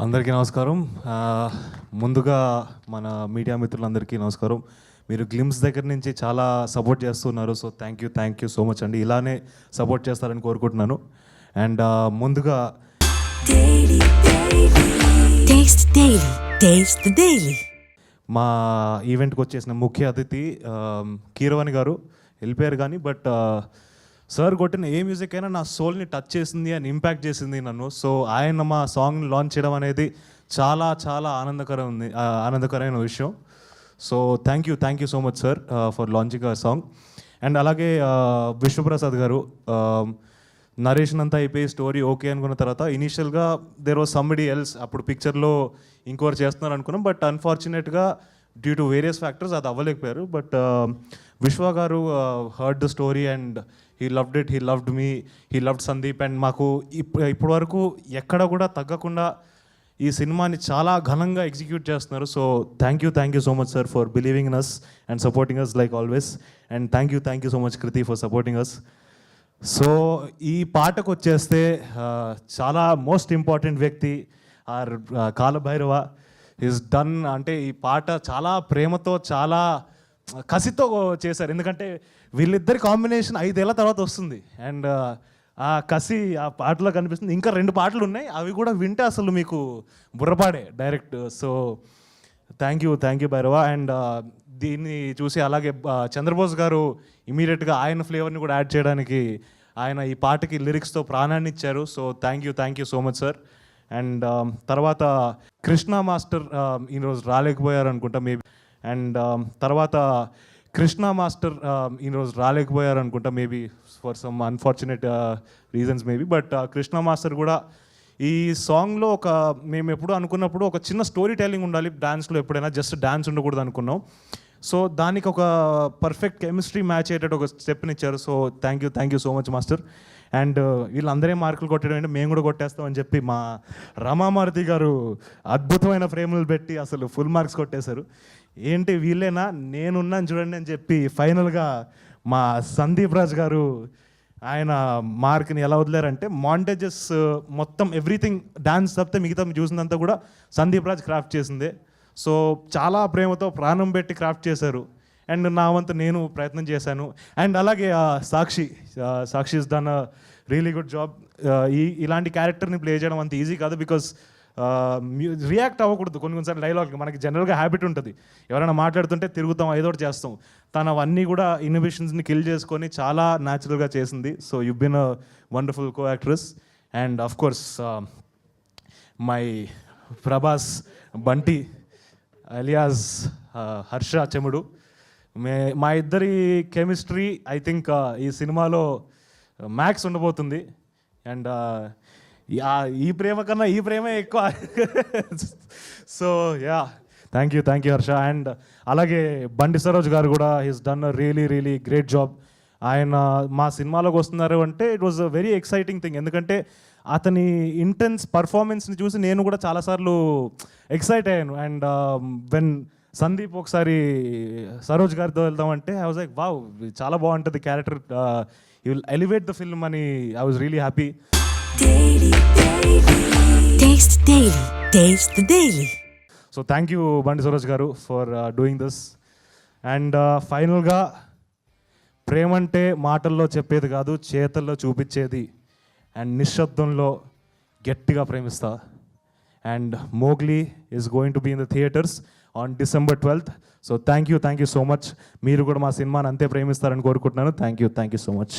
అందరికీ నమస్కారం. ముందుగా మన మీడియా మిత్రులందరికీ నమస్కారం. మీరు గ్లిమ్స్ దగ్గర నుంచి చాలా సపోర్ట్ చేస్తున్నారు. So thank you thank you so much అండి. ఇలానే సపోర్ట్ చేస్తారని కోరుకుంటున్నాను. అండ్ ముందుగా. మా ఈవెంట్కి వచ్చేసిన ముఖ్య అతిథి కీరవాణి గారు వెళ్ళిపోయారు కానీ బట్ సార్ కొట్టిన ఏ మ్యూజిక్ అయినా నా సోల్ని టచ్ చేసింది అని ఇంపాక్ట్ చేసింది నన్ను. సో ఆయన మా సాంగ్ని లాంచ్ చేయడం అనేది చాలా చాలా ఆనందకరం ఉంది ఆనందకరమైన విషయం. So thank you thank you so much sir for launching a song and అలాగే uh, విష్ణుప్రసాద్ గారు um, నరేషన్ అంతా అయిపోయి స్టోరీ ఓకే అనుకున్న తర్వాత ఇనీషియల్గా దేర్ వాజ్ సంబడి ఎల్స్ అప్పుడు పిక్చర్లో ఇంకోరు చేస్తున్నారు అనుకున్నాం. బట్ అన్ఫార్చునేట్గా డ్యూ టు వేరియస్ ఫ్యాక్టర్స్ అది అవ్వలేకపోయారు. But uh, Vishwa garu heard the story and he loved it he loved me he loved Sandeep and మాకు ఇప్ ఇప్పటి వరకు ఎక్కడ కూడా తగ్గకుండా ఈ సినిమాని చాలా ఘనంగా ఎగ్జిక్యూట్ చేస్తున్నారు. So thank you thank you so much sir for believing us and supporting us like always and thank you thank you so much Kriti for supporting us so ఈ పాటకు వచ్చేస్తే uh, చాలా మోస్ట్ ఇంపార్టెంట్ వ్యక్తి are uh, Kaalabhairava. Is done అంటే ఈ పాట చాలా ప్రేమతో చాలా కసితో చేశారు. ఎందుకంటే వీళ్ళిద్దరి కాంబినేషన్ ఐదేళ్ళ తర్వాత వస్తుంది. అండ్ ఆ కసి ఆ పాటలో కనిపిస్తుంది. ఇంకా రెండు పాటలు ఉన్నాయి. అవి కూడా వింటే అసలు మీకు బుర్రపాడే direct. So thank you thank you Bhairava. And దీన్ని చూసి అలాగే చంద్రబోస్ గారు ఇమీడియట్గా ఆయన ఫ్లేవర్ని కూడా యాడ్ చేయడానికి ఆయన ఈ పాటకి లిరిక్స్తో ప్రాణాన్ని ఇచ్చారు. So thank you thank you so much sir and um, తర్వాత కృష్ణ మాస్టర్ um, ఈరోజు రాలేకపోయారు అనుకుంటా మేబీ అండ్ um, తర్వాత కృష్ణ మాస్టర్ ఈరోజు రాలేకపోయారు అనుకుంటా maybe for some unfortunate reasons maybe but Krishna master కూడా ఈ సాంగ్లో ఒక మేము ఎప్పుడు అనుకున్నప్పుడు ఒక చిన్న స్టోరీ టెల్లింగ్ ఉండాలి డ్యాన్స్లో ఎప్పుడైనా జస్ట్ డ్యాన్స్ ఉండకూడదు అనుకున్నాం. సో దానికి ఒక పర్ఫెక్ట్ కెమిస్ట్రీ మ్యాచ్ అయ్యేటట్టు ఒక స్టెప్ని ఇచ్చారు. So thank you thank you so much master and వీళ్ళందరే మార్కులు కొట్టడం అంటే మేము కూడా కొట్టేస్తామని చెప్పి మా రమామారుతి గారు అద్భుతమైన ఫ్రేములు పెట్టి అసలు ఫుల్ మార్క్స్ కొట్టేశారు. ఏంటి వీళ్ళేనా? నేనున్నాను చూడండి అని చెప్పి ఫైనల్గా మా సందీప్ రాజ్ గారు ఆయన మార్క్ని ఎలా వదిలేరంటే మాంటేజెస్ uh, మొత్తం ఎవ్రీథింగ్ డాన్స్ తప్పితే మిగతా చూసినంతా కూడా సందీప్ రాజ్ క్రాఫ్ట్ చేసిందే. సో చాలా ప్రేమతో ప్రాణం పెట్టి క్రాఫ్ట్ చేశారు. అండ్ నా వంతు నేను ప్రయత్నం చేశాను. అండ్ అలాగే Sakshi Sakshi is done really good job ఈ ఇలాంటి క్యారెక్టర్ని ప్లే చేయడం అంత ఈజీ కాదు బికాస్ రియాక్ట్ అవ్వకూడదు. కొన్ని కొన్నిసార్లు డైలాగ్ మనకి జనరల్గా హ్యాబిట్ ఉంటుంది. ఎవరైనా మాట్లాడుతుంటే తిరుగుతాం ఏదో ఒకటి చేస్తాం. తను అవన్నీ కూడా ఇన్నోవేషన్స్ని కిల్ చేసుకొని చాలా న్యాచురల్గా చేసింది. So you been a wonderful co actress and of course my Prabhas Bunty alias Harsha Chemudu మే మా ఇద్దరి కెమిస్ట్రీ ఐ థింక్ uh, ఈ సినిమాలో uh, మ్యాక్స్ ఉండబోతుంది. అండ్ uh, ఈ ప్రేమ కన్నా ఈ ప్రేమే ఎక్కువ. So ya thank you thank you Harsha and అలాగే బండి సరోజ్ గారు కూడా he's done really really great job ఆయన మా సినిమాలోకి వస్తున్నారు అంటే it was a very exciting thing ఎందుకంటే అతని ఇంటెన్స్ పర్ఫార్మెన్స్ని చూసి నేను కూడా చాలాసార్లు ఎక్సైట్ అయ్యాను. అండ్ వెన్ సందీప్ ఒకసారి సరోజ్ గారితో వెళ్దామంటే ఐ వాజ్ లైక్ వావ్ చాలా బాగుంటుంది character you will elevate the film అని I was really happy. So thank you Bandi Saroj garu for doing this and ఫైనల్గా ప్రేమ అంటే మాటల్లో చెప్పేది కాదు చేతల్లో చూపించేది. అండ్ నిశ్శబ్దంలో గట్టిగా ప్రేమిస్తా. And Mowgli is going to be in the theatres on December twelfth so thank you thank you so much మీరు కూడా మా సినిమాని అంతే ప్రేమిస్తారని కోరుకుంటున్నాను. Thank you thank you so much